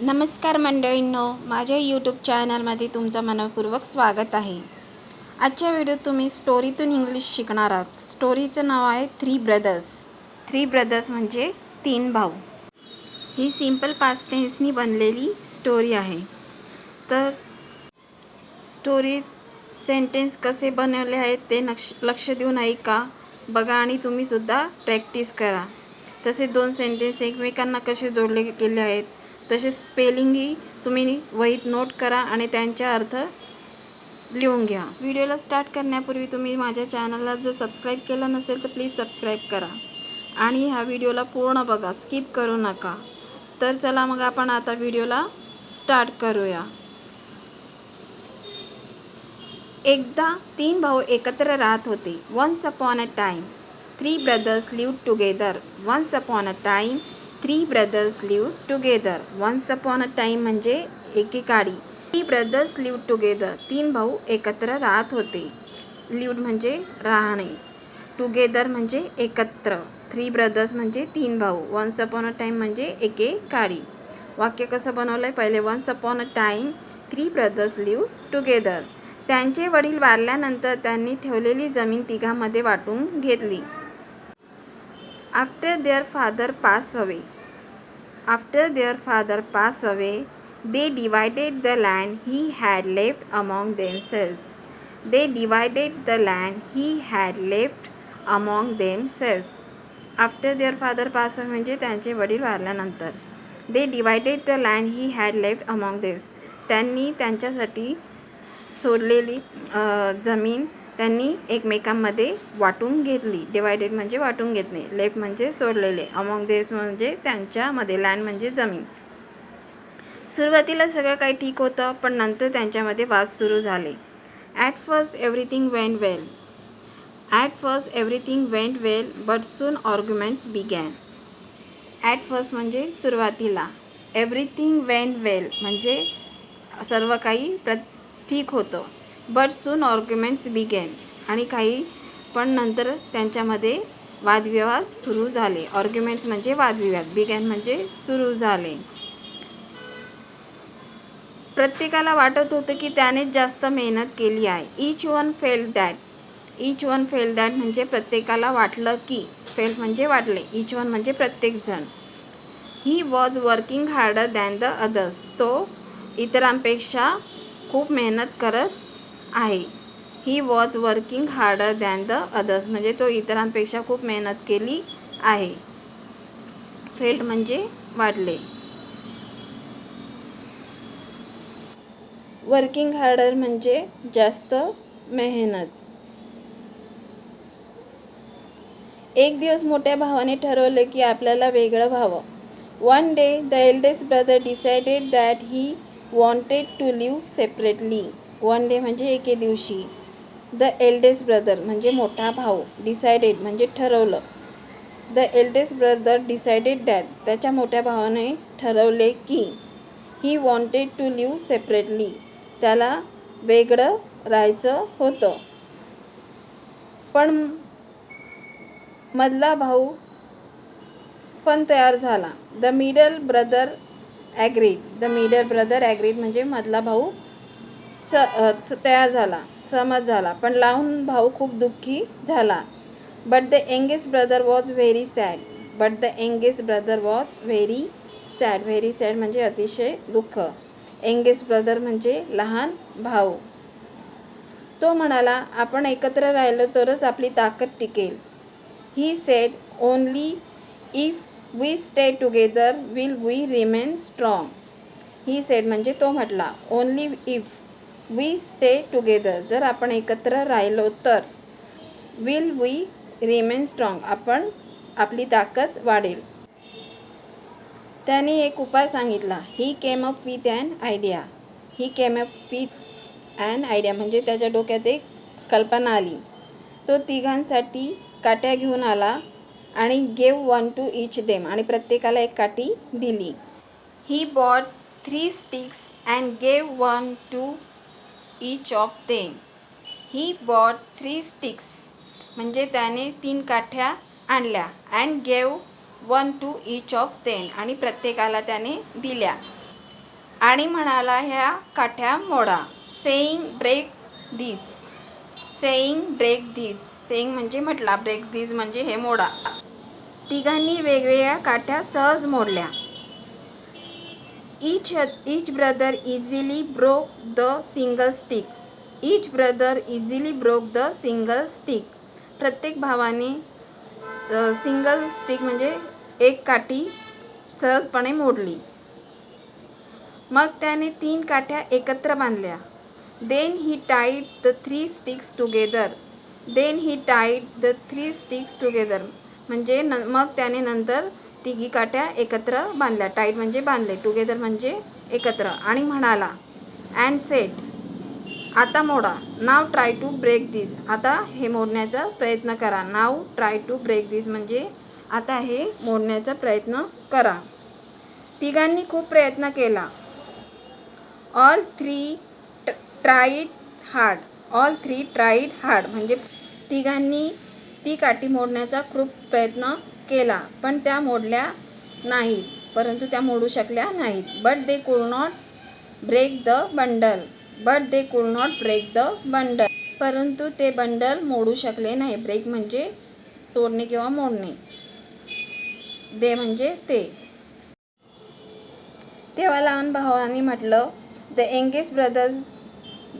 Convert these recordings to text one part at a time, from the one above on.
नमस्कार मंडळींनो माझ्या यूट्यूब चॅनलमध्ये तुमचं मनपूर्वक स्वागत आहे. आजच्या व्हिडिओत तुम्ही स्टोरीतून इंग्लिश शिकणार आहात. स्टोरीचं नाव आहे थ्री ब्रदर्स थ्री ब्रदर्स म्हणजे तीन भाऊ. ही सिंपल पास्टेन्सनी बनलेली स्टोरी आहे. तर स्टोरीत सेंटेन्स कसे बनवले आहेत ते नक्ष लक्ष देऊन ऐका. बघा आणि तुम्हीसुद्धा प्रॅक्टिस करा. तसे दोन सेंटेन्स एकमेकांना कसे जोडले गेले आहेत तसे स्पेलिंगही तुम्ही वहीत नोट करा आणि त्यांचा अर्थ लिहून घ्या. व्हिडिओला स्टार्ट करण्यापूर्वी तुम्ही माझ्या चॅनलला जर सबस्क्राईब केलं नसेल तर प्लीज सबस्क्राईब करा. आणि ह्या व्हिडिओला पूर्ण बघा. स्किप करू नका. तर चला मग आपण आता व्हिडिओला स्टार्ट करूया. एकदा तीन भाऊ एकत्र राहत होते. Once upon a time three brothers live together once upon a time three brothers live together once upon a time म्हणजे एकेकाळी. थ्री ब्रदर्स लिव्ह टुगेदर तीन भाऊ एकत्र राहत होते. लिव्ह म्हणजे राहणे. टुगेदर म्हणजे एकत्र. थ्री ब्रदर्स म्हणजे तीन भाऊ. वन्स अपॉन अ टाईम म्हणजे एकेकाळी. वाक्य कसं बनवलं आहे पहिले once upon a time three brothers live together त्यांचे वडील वारल्यानंतर त्यांनी ठेवलेली जमीन तिघांमध्ये वाटून घेतली. After their father pass away after their father pass away they divided the land he had left among themselves they divided the land he had left among themselves after their father pass away म्हणजे त्यांचे वडील वारल्यानंतर they divided the land he had left among them त्यांनी त्यांच्यासाठी सोडलेली जमीन त्यांनी एकमेकांमध्ये वाटून घेतली. डिवायडेड म्हणजे वाटून घेतले. लेफ्ट म्हणजे सोडलेले. अमॉंग देश म्हणजे त्यांच्यामध्ये. लँड म्हणजे जमीन. सुरुवातीला सगळं काही ठीक होतं पण नंतर त्यांच्यामध्ये वाद सुरू झाले. At first everything went well at first everything went well but soon arguments began at first म्हणजे सुरुवातीला. एव्हरीथिंग वेंट वेल म्हणजे सर्व काही प्र ठीक होतं. बट सून ऑर्ग्युमेंट्स बिगेन आणि काही पण नंतर त्यांच्यामध्ये वादविवाद सुरू झाले. ऑर्ग्युमेंट्स म्हणजे वादविवाद. बिगॅन म्हणजे सुरू झाले. प्रत्येकाला वाटत होतं की त्यानेच जास्त मेहनत केली आहे. Each one felt that each one felt that म्हणजे प्रत्येकाला वाटलं की. फेल म्हणजे वाटले. इच वन म्हणजे प्रत्येकजण. He was working harder than the others तो इतरांपेक्षा खूप मेहनत करत आहे. He was working harder than the others म्हणजे तो इतरांपेक्षा खूप मेहनत केली आहे. फेल्ड म्हणजे वाढले. वर्किंग हार्डर म्हणजे जास्त मेहनत. एक दिवस मोठ्या भावाने ठरवले की आपल्याला वेगळं व्हावं. One day the eldest brother decided that he wanted to live separately one day म्हणजे एके दिवशी. द एल्डेस्ट ब्रदर म्हणजे मोठा भाऊ डिसाइडेड म्हणजे ठरवलं. The eldest brother decided that त्याच्या मोठ्या भावाने ठरवले की he wanted to live separately त्याला वेगळं राहायचं होतं. पण मधला भाऊ पण तयार झाला. The middle brother agreed the middle brother agreed म्हणजे मधला भाऊ स तयार झाला सहमत झाला पण लावून भाऊ खूप दुःखी झाला. But the youngest brother was very sad but the youngest brother was very sad very sad म्हणजे अतिशय दुःख. एंगेस्ट ब्रदर म्हणजे लहान भाऊ. तो म्हणाला आपण एकत्र राहिलो तरच आपली ताकद टिकेल. He said only if we stay together will we remain strong he said म्हणजे तो म्हटला only if we stay together जर आपण एकत्र राहिलो तर विल वी रिमेन स्ट्रॉंग आपण आपली ताकद वाढेल. त्याने एक उपाय सांगितला. He came up with an idea he came up with an idea म्हणजे त्याच्या डोक्यात एक कल्पना आली. तो तिघांसाठी काट्या घेऊन आला आणि gave one to each them आणि प्रत्येकाला एक काठी दिली. He bought three sticks and gave one to each of them he bought three sticks म्हणजे त्याने तीन काठ्या आणल्या and gave one to each of them आणि प्रत्येकाला त्याने दिल्या. आणि म्हणाला ह्या काठ्या मोडा. Saying break these saying break these saying म्हणजे म्हटला ब्रेक दीज म्हणजे हे मोडा. तिघांनी वेगवेगळ्या काठ्या सहज मोडल्या. Each each brother easily broke the single stick. Each brother easily broke the single stick. प्रत्येक भावाने सिंगल स्टिक म्हणजे एक काठी सहजपणे मोडली. मग त्याने तीन काठ्या एकत्र बांधल्या. Then he tied the three sticks together then he tied the three sticks together म्हणजे न मग त्याने नंतर तिघी काठ्या एकत्र बांधल्या. टाईट म्हणजे बांधले. टुगेदर म्हणजे एकत्र. आणि म्हणाला अँड सेट आता मोडा. Now try to break this आता हे मोडण्याचा प्रयत्न करा. Now try to break this म्हणजे आता हे मोडण्याचा प्रयत्न करा. तिघांनी खूप प्रयत्न केला. All three tried hard all three tried hard म्हणजे तिघांनी ती काठी मोडण्याचा खूप प्रयत्न केला पण त्या मोडल्या नाहीत परंतु त्या मोडू शकल्या नाहीत. But they could not break the bundle but they could not break the bundle परंतु ते बंडल मोडू शकले नाही. ब्रेक म्हणजे तोडणे किंवा मोडणे. दे म्हणजे ते. तेव्हा लहान भावाने म्हटलं the youngest brothers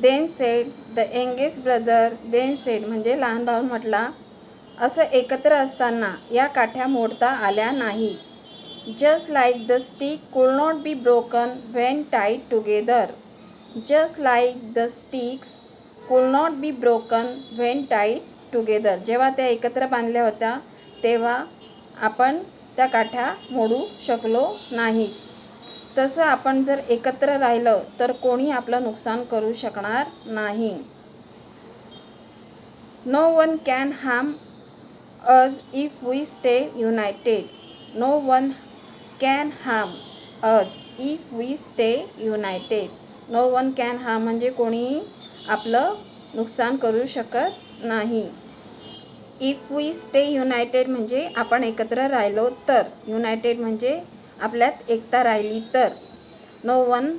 then said the youngest brother then said म्हणजे लहान भाऊ म्हटला असं एकत्र असताना या काठ्या मोडता आल्या नाही. Just like the stick could not be broken when tied together just like the sticks could not be broken when tied together जेव्हा त्या एकत्र बांधल्या होत्या तेव्हा आपण त्या काठ्या मोडू शकलो नाही. तसं आपण जर एकत्र राहिलं तर कोणी आपलं नुकसान करू शकणार नाही. No one can harm us if we stay united no one can harm us if we stay united no one can harm म्हणजे कोणीही आपलं नुकसान करू शकत नाही. इफ वी स्टे युनायटेड म्हणजे आपण एकत्र राहिलो तर. युनायटेड म्हणजे आपल्यात एकता राहिली तर. No one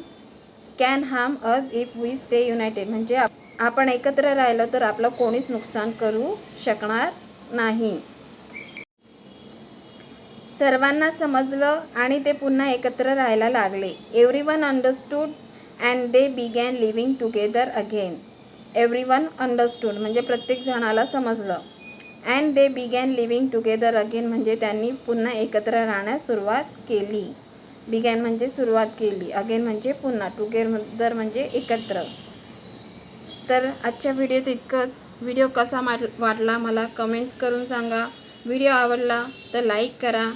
can harm us if we stay united म्हणजे आपण एकत्र राहिलो तर आपलं कोणीच नुकसान करू शकणार नाही. सर्वांना समजलं आणि ते पुन्हा एकत्र राहायला लागले. Every one understood and they began living together again every one understood म्हणजे प्रत्येक जणाला समजलं. And they began living together again म्हणजे त्यांनी पुन्हा एकत्र राहण्यास सुरुवात केली. बिगॅन म्हणजे सुरुवात केली. अगेन म्हणजे पुन्हा. टुगेदर म्हणजे एकत्र. तर आजच्या व्हिडिओत इतकंच. व्हिडिओ कसा माट वाटला मला कमेंट्स करून सांगा. व्हिडिओ आवडला तर लाईक करा.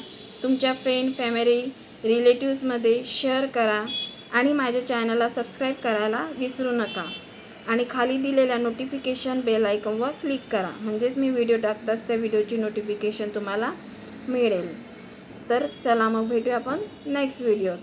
तुमच्या फ्रेंड फॅमिली रिलेटिव्समध्ये शेअर करा. आणि माझ्या चॅनलला सबस्क्राईब करायला विसरू नका. आणि खाली दिलेल्या नोटिफिकेशन बेल आयकॉनवर क्लिक करा. म्हणजेच मी व्हिडिओ टाकताच त्या व्हिडिओची नोटिफिकेशन तुम्हाला मिळेल. तर चला मग भेटूया आपण नेक्स्ट व्हिडिओत